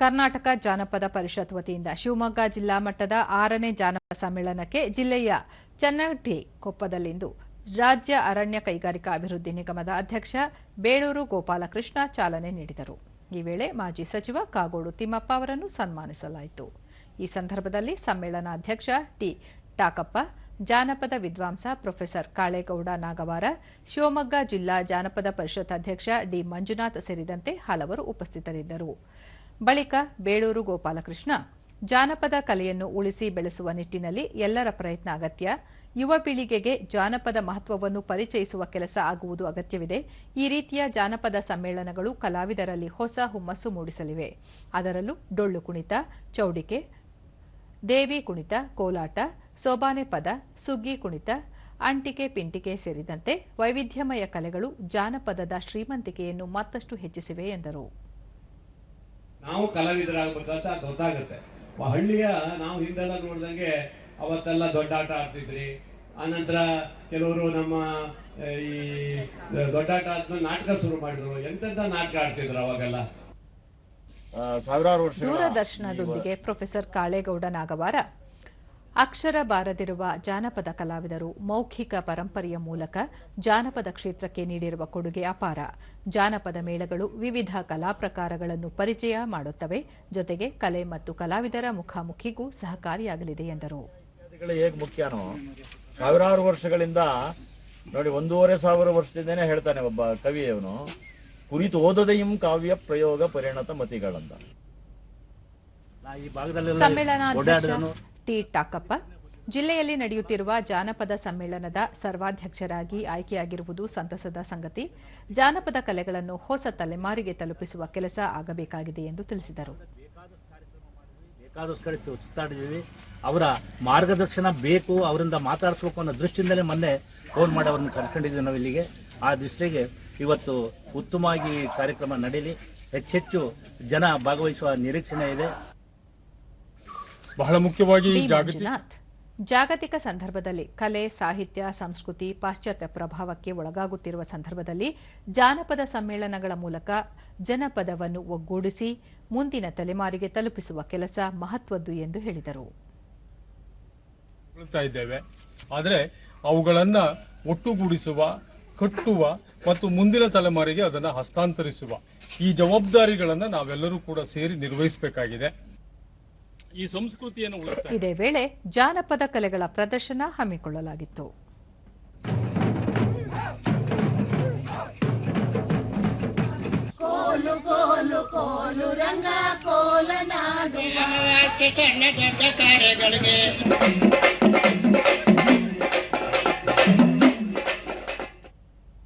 ಕರ್ನಾಟಕ ಜಾನಪದ ಪರಿಷತ್ ವತಿಯಿಂದ ಶಿವಮೊಗ್ಗ ಜಿಲ್ಲಾ ಮಟ್ಟದ ಆರನೇ ಜಾನಪದ ಸಮ್ಮೇಳನಕ್ಕೆ ಜಿಲ್ಲೆಯ ಚನ್ನಟ್ಟಿ ಕೊಪ್ಪದಲ್ಲಿಂದು ರಾಜ್ಯ ಅರಣ್ಯ ಕೈಗಾರಿಕಾ ಅಭಿವೃದ್ಧಿ ನಿಗಮದ ಅಧ್ಯಕ್ಷ ಬೇಳೂರು ಗೋಪಾಲಕೃಷ್ಣ ಚಾಲನೆ ನೀಡಿದರು. ಈ ವೇಳೆ ಮಾಜಿ ಸಚಿವ ಕಾಗೋಡು ತಿಮ್ಮಪ್ಪ ಅವರನ್ನು ಸನ್ಮಾನಿಸಲಾಯಿತು. ಈ ಸಂದರ್ಭದಲ್ಲಿ ಸಮ್ಮೇಳನಾಧ್ಯಕ್ಷ ಟಿ ಟಾಕಪ್ಪ ಜಾನಪದ ವಿದ್ವಾಂಸ ಪ್ರೊಫೆಸರ್ ಕಾಳೇಗೌಡ ನಾಗವಾರ, ಶಿವಮೊಗ್ಗ ಜಿಲ್ಲಾ ಜಾನಪದ ಪರಿಷತ್ ಅಧ್ಯಕ್ಷ ಡಿ ಮಂಜುನಾಥ್ ಸೇರಿದಂತೆ ಹಲವರು ಉಪಸ್ಥಿತರಿದ್ದರು. ಬಳಿಕ ಬೇಳೂರು ಗೋಪಾಲಕೃಷ್ಣ ಜಾನಪದ ಕಲೆಯನ್ನು ಉಳಿಸಿ ಬೆಳೆಸುವ ನಿಟ್ಟಿನಲ್ಲಿ ಎಲ್ಲರ ಪ್ರಯತ್ನ ಅಗತ್ಯ. ಯುವ ಪೀಳಿಗೆಗೆ ಜಾನಪದ ಮಹತ್ವವನ್ನು ಪರಿಚಯಿಸುವ ಕೆಲಸ ಆಗುವುದು ಅಗತ್ಯವಿದೆ. ಈ ರೀತಿಯ ಜಾನಪದ ಸಮ್ಮೇಳನಗಳು ಕಲಾವಿದರಲ್ಲಿ ಹೊಸ ಹುಮ್ಮಸ್ಸು ಮೂಡಿಸಲಿವೆ. ಅದರಲ್ಲೂ ಡೊಳ್ಳು ಕುಣಿತ, ಚೌಡಿಕೆ, ದೇವಿ ಕುಣಿತ, ಕೋಲಾಟ, ಸೋಬಾನೆ ಪದ, ಸುಗ್ಗಿ ಕುಣಿತ, ಅಂಟಿಕೆ ಪಿಂಟಿಕೆ ಸೇರಿದಂತೆ ವೈವಿಧ್ಯಮಯ ಕಲೆಗಳು ಜಾನಪದದ ಶ್ರೀಮಂತಿಕೆಯನ್ನು ಮತ್ತಷ್ಟು ಹೆಚ್ಚಿಸಿವೆ ಎಂದರು. ನಾವು ಕಲಾವಿದರಾಗಬೇಕಂತ ಗೊತ್ತಾಗುತ್ತೆ ಹಳ್ಳಿಯ ನಾವು ಹಿಂದೆಲ್ಲ ನೋಡ್ದಂಗೆ ಅವತ್ತೆಲ್ಲ ದೊಡ್ಡಾಟ ಆಡ್ತಿದ್ರಿ. ಆನಂತರ ಕೆಲವರು ನಮ್ಮ ಈ ದೊಡ್ಡ ಆಟ ಆದ್ಮೇಲೆ ನಾಟಕ ಶುರು ಮಾಡಿದ್ರು. ಎಂತೆಂತ ನಾಟಕ ಆಡ್ತಿದ್ರು ಅವಾಗೆಲ್ಲ? ದೂರದರ್ಶನದೊಂದಿಗೆ ಪ್ರೊಫೆಸರ್ ಕಾಳೇಗೌಡ ನಾಗವಾರ ಅಕ್ಷರ ಬಾರದಿರುವ ಜಾನಪದ ಕಲಾವಿದರು ಮೌಖಿಕ ಪರಂಪರೆಯ ಮೂಲಕ ಜಾನಪದ ಕ್ಷೇತ್ರಕ್ಕೆ ನೀಡಿರುವ ಕೊಡುಗೆ ಅಪಾರ. ಜಾನಪದ ಮೇಳಗಳು ವಿವಿಧ ಕಲಾ ಪ್ರಕಾರಗಳನ್ನು ಪರಿಚಯ ಮಾಡುತ್ತವೆ. ಜೊತೆಗೆ ಕಲೆ ಮತ್ತು ಕಲಾವಿದರ ಮುಖಾಮುಖಿಗೂ ಸಹಕಾರಿಯಾಗಲಿದೆ ಎಂದರು. ಸಾವಿರಾರು ವರ್ಷಗಳಿಂದ ನೋಡಿ ಒಂದೂವರೆ ಸಾವಿರ ವರ್ಷದಿಂದನೇ ಹೇಳ್ತಾನೆ ಒಬ್ಬ ಕವಿಯವನು ಕುರಿತ ಓದದೆಯಂ ಕಾವ್ಯ ಪ್ರಯೋಗ ಪರಿಣತ ಮತಿಗಳಂತ ಈ ಭಾಗದಲ್ಲಿ ಟಿ ಟಾಕಪ್ಪ ಜಿಲ್ಲೆಯಲ್ಲಿ ನಡೆಯುತ್ತಿರುವ ಜಾನಪದ ಸಮ್ಮೇಳನದ ಸರ್ವಾಧ್ಯಕ್ಷರಾಗಿ ಆಯ್ಕೆಯಾಗಿರುವುದು ಸಂತಸದ ಸಂಗತಿ. ಜಾನಪದ ಕಲೆಗಳನ್ನು ಹೊಸ ತಲೆಮಾರಿಗೆ ತಲುಪಿಸುವ ಕೆಲಸ ಆಗಬೇಕಾಗಿದೆ ಎಂದು ತಿಳಿಸಿದರು. ಅವರ ಮಾರ್ಗದರ್ಶನ ಬೇಕು, ಅವರಿಂದ ಮಾತಾಡಿಸ್ಬೇಕು ಅನ್ನೋ ದೃಷ್ಟಿಯಿಂದಲೇ ಮೊನ್ನೆ ಫೋನ್ ಮಾಡಿ ಅವ್ರನ್ನ ಕರ್ಕೊಂಡಿದ್ವಿ ನಾವು ಇಲ್ಲಿಗೆ. ಆ ದೃಷ್ಟಿಗೆ ಇವತ್ತು ಉತ್ತಮವಾಗಿ ಕಾರ್ಯಕ್ರಮ ನಡೀಲಿ. ಹೆಚ್ಚೆಚ್ಚು ಜನ ಭಾಗವಹಿಸುವ ನಿರೀಕ್ಷಣೆ ಇದೆ. ಬಹಳ ಮುಖ್ಯವಾಗಿ ಜಾಗತಿಕ ಸಂದರ್ಭದಲ್ಲಿ ಕಲೆ ಸಾಹಿತ್ಯ ಸಂಸ್ಕೃತಿ ಪಾಶ್ಚಾತ್ಯ ಪ್ರಭಾವಕ್ಕೆ ಒಳಗಾಗುತ್ತಿರುವ ಸಂದರ್ಭದಲ್ಲಿ ಜಾನಪದ ಸಮ್ಮೇಳನಗಳ ಮೂಲಕ ಜನಪದವನ್ನು ಒಗ್ಗೂಡಿಸಿ ಮುಂದಿನ ತಲೆಮಾರಿಗೆ ತಲುಪಿಸುವ ಕೆಲಸ ಮಹತ್ವದ್ದು ಎಂದು ಹೇಳಿದರು. ಆದರೆ ಅವುಗಳನ್ನು ಒಟ್ಟುಗೂಡಿಸುವ ಕಟ್ಟುವ ಮತ್ತು ಮುಂದಿನ ತಲೆಮಾರಿಗೆ ಅದನ್ನು ಹಸ್ತಾಂತರಿಸುವ ಈ ಜವಾಬ್ದಾರಿಗಳನ್ನು ನಾವೆಲ್ಲರೂ ಕೂಡ ಸೇರಿ ನಿರ್ವಹಿಸಬೇಕಾಗಿದೆ. ಈ ಸಂಸ್ಕೃತಿಯನ್ನು ಇದೇ ವೇಳೆ ಜಾನಪದ ಕಲೆಗಳ ಪ್ರದರ್ಶನ ಹಮ್ಮಿಕೊಳ್ಳಲಾಗಿತ್ತು. ಸಣ್ಣ ದೊಡ್ಡ ಕಾರ್ಯಗಳಿಗೆ